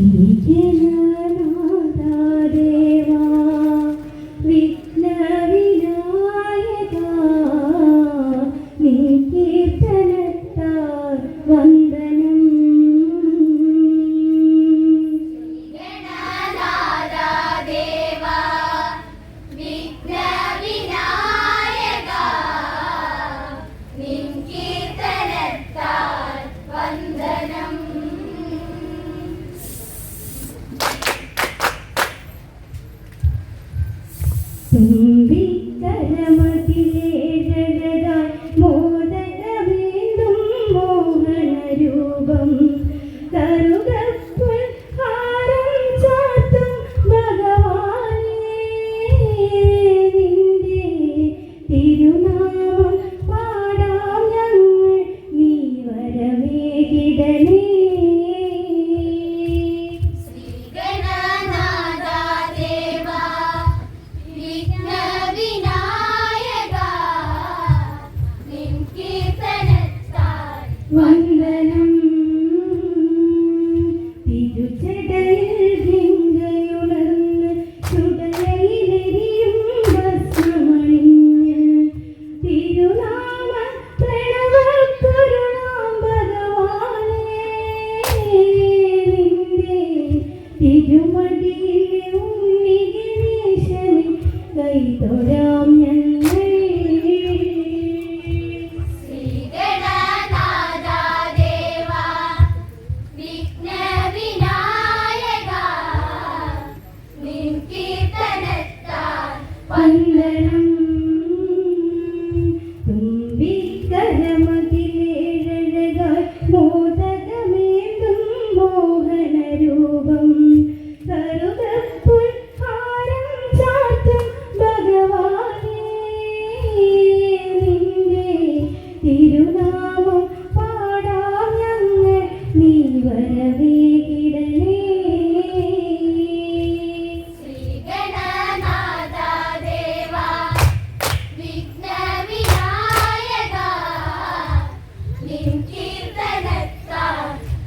Take it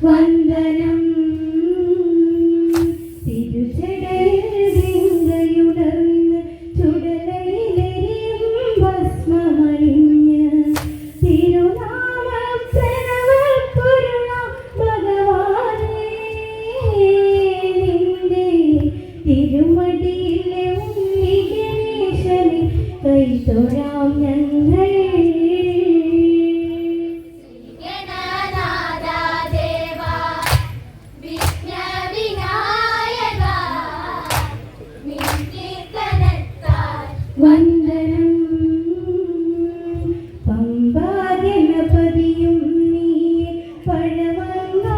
വന്ദനം. തിരുമടിയിലെ ഉണ്ണി ഗണേശനെ കൈ തൊഴാ വന്ദനം. പമ്പാജനപതിയും നീ പഴവങ്ങാടിയിലൊളിയും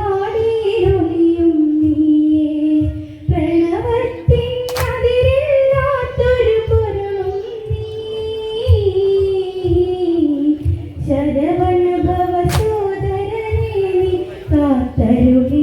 നീയേ. പ്രണവത്തിൻ അതിരില്ലാത്തൊരു പൊരുളും നീ. ശരവണഭവ സോദരനെ നീ കാത്തരുക.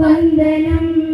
വന്ദനം.